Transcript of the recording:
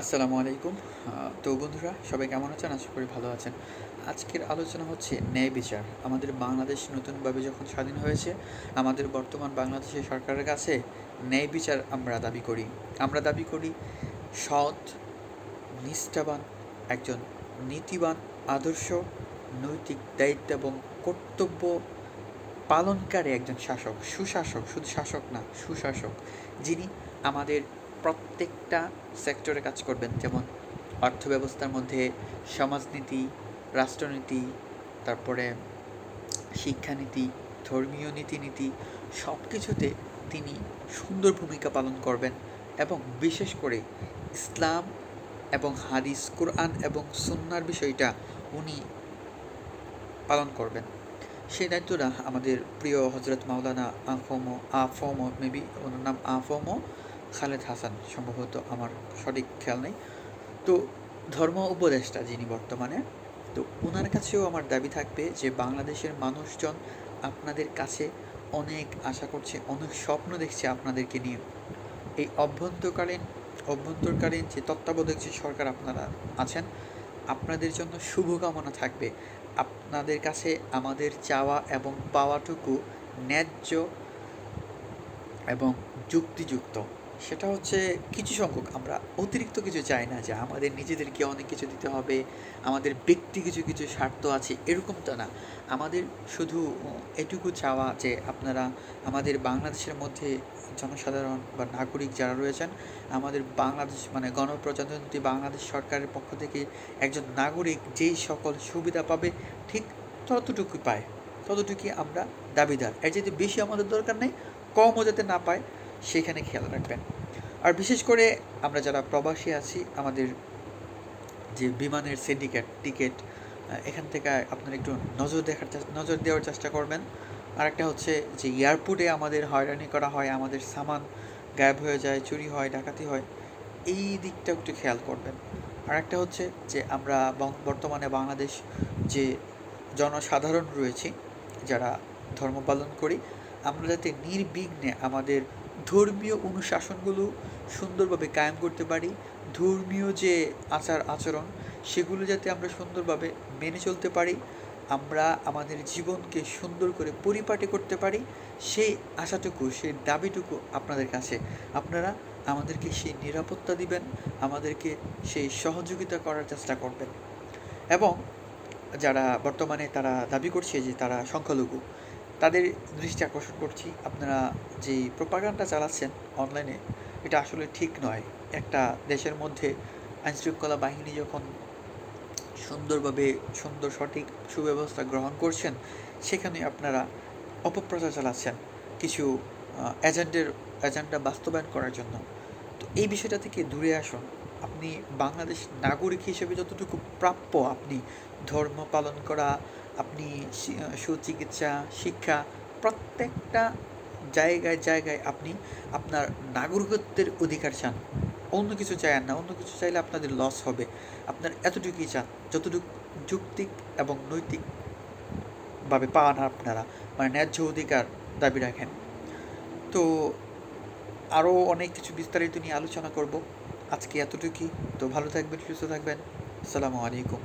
আসসালামু আলাইকুম। তো বন্ধুরা, সবাই কেমন আছেন? আশা করি ভালো আছেন। আজকের আলোচনা হচ্ছে ন্যায় বিচার। আমাদের বাংলাদেশ নতুনভাবে যখন স্বাধীন হয়েছে, আমাদের বর্তমান বাংলাদেশের সরকারের কাছে ন্যায় বিচার আমরা দাবি করি। আমরা দাবি করি সৎ, নিষ্ঠাবান, একজন নীতিবান, আদর্শ, নৈতিক দায়িত্ব এবং কর্তব্য পালনকারী একজন শাসক, সুশাসক, শুধু শাসক না, সুশাসক, যিনি আমাদের প্রত্যেকটা সেক্টরে কাজ করবেন। যেমন অর্থব্যবস্থার মধ্যে সমাজনীতি, রাষ্ট্রনীতি, তারপরে শিক্ষানীতি, ধর্মীয় নীতিনীতি সব কিছুতে তিনি সুন্দর ভূমিকা পালন করবেন এবং বিশেষ করে ইসলাম এবং হাদিস, কোরআন এবং সুন্নার বিষয়টা উনি পালন করবেন। সেই দায়িত্বটা আমাদের প্রিয় হজরত মাওলানা আফমো আফমো, মেবি ওনার নাম আফমো খালেদ হাসান সম্ভবত আমার সঠিক খেয়াল নেই। তো ধর্ম উপদেষ্টা যিনি বর্তমানে, তো ওনার কাছেও আমার দাবি থাকবে যে বাংলাদেশের মানুষজন আপনাদের কাছে অনেক আশা করছে, অনেক স্বপ্ন দেখছে আপনাদেরকে নিয়ে। এই অভ্যন্তরকালীন অভ্যন্তরকালীন যে তত্ত্বাবধায়ক যে সরকার আপনারা আছেন, আপনাদের জন্য শুভকামনা থাকবে। আপনাদের কাছে আমাদের চাওয়া এবং পাওয়াটুকু ন্যায্য এবং যুক্তিযুক্ত। সেটা হচ্ছে কিছু সংখ্যক, আমরা অতিরিক্ত কিছু চাই না যে আমাদের নিজেদেরকে অনেক কিছু দিতে হবে, আমাদের ব্যক্তি কিছু কিছু স্বার্থ আছে, এরকম এরকমটা না। আমাদের শুধু এটুকু চাওয়া যে আপনারা আমাদের বাংলাদেশের মধ্যে জনসাধারণ বা নাগরিক যারা রয়েছেন, আমাদের বাংলাদেশ মানে গণপ্রজাতন্ত্রী বাংলাদেশ সরকারের পক্ষ থেকে একজন নাগরিক যেই সকল সুবিধা পাবে, ঠিক ততটুকুই পায়, ততটুকুই আমরা দাবিদার। এর যদি বেশি আমাদের দরকার নেই, কমও যাতে না পায় সেখানে খেয়াল রাখবেন। আর বিশেষ করে আমরা যারা প্রবাসী আছি, আমাদের যে বিমানের সিন্ডিকেট টিকিট এখান থেকে আপনারা একটু নজর দেখার নজর দেওয়ার চেষ্টা করবেন। আর একটা হচ্ছে যে এয়ারপোর্টে আমাদের হয়রানি করা হয়, আমাদের সামান গায়েব হয়ে যায়, চুরি হয়, ডাকাতি হয়, এই দিকটা একটু খেয়াল করবেন। আর একটা হচ্ছে যে আমরা বর্তমানে বাংলাদেশ যে জনসাধারণ রয়েছি, যারা ধর্ম পালন করি, আমরা যাতে নির্বিঘ্নে আমাদের ধর্মীয় অনুশাসনগুলো সুন্দরভাবে কায়েম করতে পারি। ধর্মীয় যে আচার আচরণ, সেগুলো যাতে আমরা সুন্দরভাবে মেনে চলতে পারি, আমরা আমাদের জীবনকে সুন্দর করে পরিপাটি করতে পারি, সেই আশাটুকু, সেই দাবিটুকু আপনাদের কাছে। আপনারা আমাদেরকে সেই নিরাপত্তা দিবেন, আমাদেরকে সেই সহযোগিতা করার চেষ্টা করবেন। এবং যারা বর্তমানে তারা দাবি করছে যে তারা সংখ্যালঘু তাদের দৃষ্টি আকর্ষণ করছি। আপনারা যে প্রোপাগান্ডা চালাচ্ছেন অনলাইনে, এটা আসলে ঠিক নয়। একটা দেশের মধ্যে আইনশৃঙ্খলা বাহিনী যখন সুন্দরভাবে, সুন্দর, সঠিক সুব্যবস্থা গ্রহণ করছেন, সেখানে আপনারা অপপ্রচার চালাচ্ছেন কিছু এজেন্টের, এজেন্ডা বাস্তবায়ন করার জন্য। তো এই বিষয়টা থেকে দূরে আসুন। আপনি বাংলাদেশ নাগরিক হিসেবে যতটুকু প্রাপ্য আপনি, ধর্ম পালন করা আপনি সুচিকিৎসা, শিক্ষা প্রত্যেকটা জায়গায় জায়গায় আপনি আপনার নাগরিকত্বের অধিকার চান। অন্য কিছু চান না, অন্য কিছু চাইলে আপনাদের লস হবে। আপনার এতটুকুই চান, যতটুকু যুক্তিক এবং নৈতিকভাবে পান আপনারা মানে ন্যায্য অধিকার দাবি রাখেন। তো আরও অনেক কিছু বিস্তারিত নিয়ে আলোচনা করব। আজকে এতটুকুই। তো ভালো থাকবেন, সুস্থ থাকবেন। আসসালামু আলাইকুম।